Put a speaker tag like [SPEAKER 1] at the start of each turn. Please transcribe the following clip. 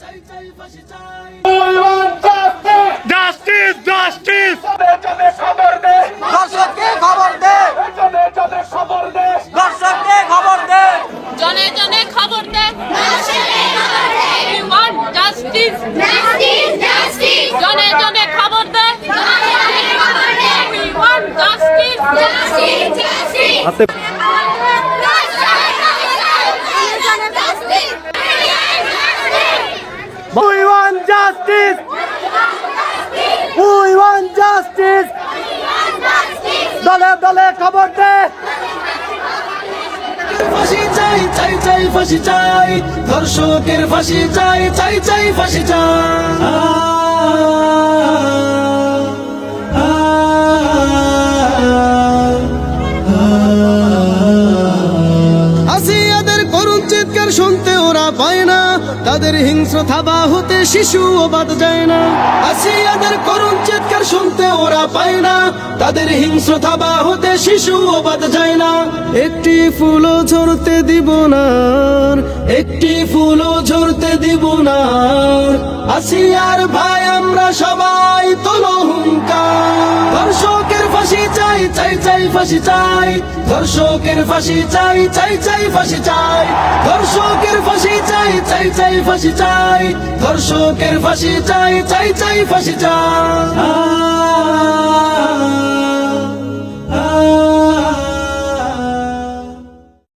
[SPEAKER 1] চাই চাই ফাঁসি চাই।
[SPEAKER 2] জাস্টিস জাস্টিস
[SPEAKER 3] দর্শককে খবর দে। দর্শককে খবর দে।
[SPEAKER 4] জনে জনে খবর দে। We want justice. জনে জনে খবর দে। We want justice.
[SPEAKER 2] উই খবর দে।
[SPEAKER 1] ফাঁসি চাই চাই চাই, ফাঁসি চাই। ধর্ষকের ফাঁসি চাই চাই চাই, ফাঁসি চাই। শুনতে ওরা পায় না। তাদের হিংস্র থাবা হতে শিশু বাদ যায় না। আসিয়াদের করুণ চিৎকার শুনতে পায় না। তাদের হিংস্র থাবা হতে শিশু বাদ যায় না। একটি ফুলও ঝরতে দিব না একটি ফুলও ঝরতে দিব না আর। ভাই, আমরা সবাই তোলো ধর্ষকের ফাঁসি চাই চাই চাই ফাঁসি চাই। ধর্ষকের ফাঁসি চাই চাই চাই ফাঁসি চাই। ধর্ষকের ফাঁসি চাই চাই চাই ফাঁসি চাই। ধর্ষকের ফাঁসি চাই চাই চাই ফাঁসি চাই।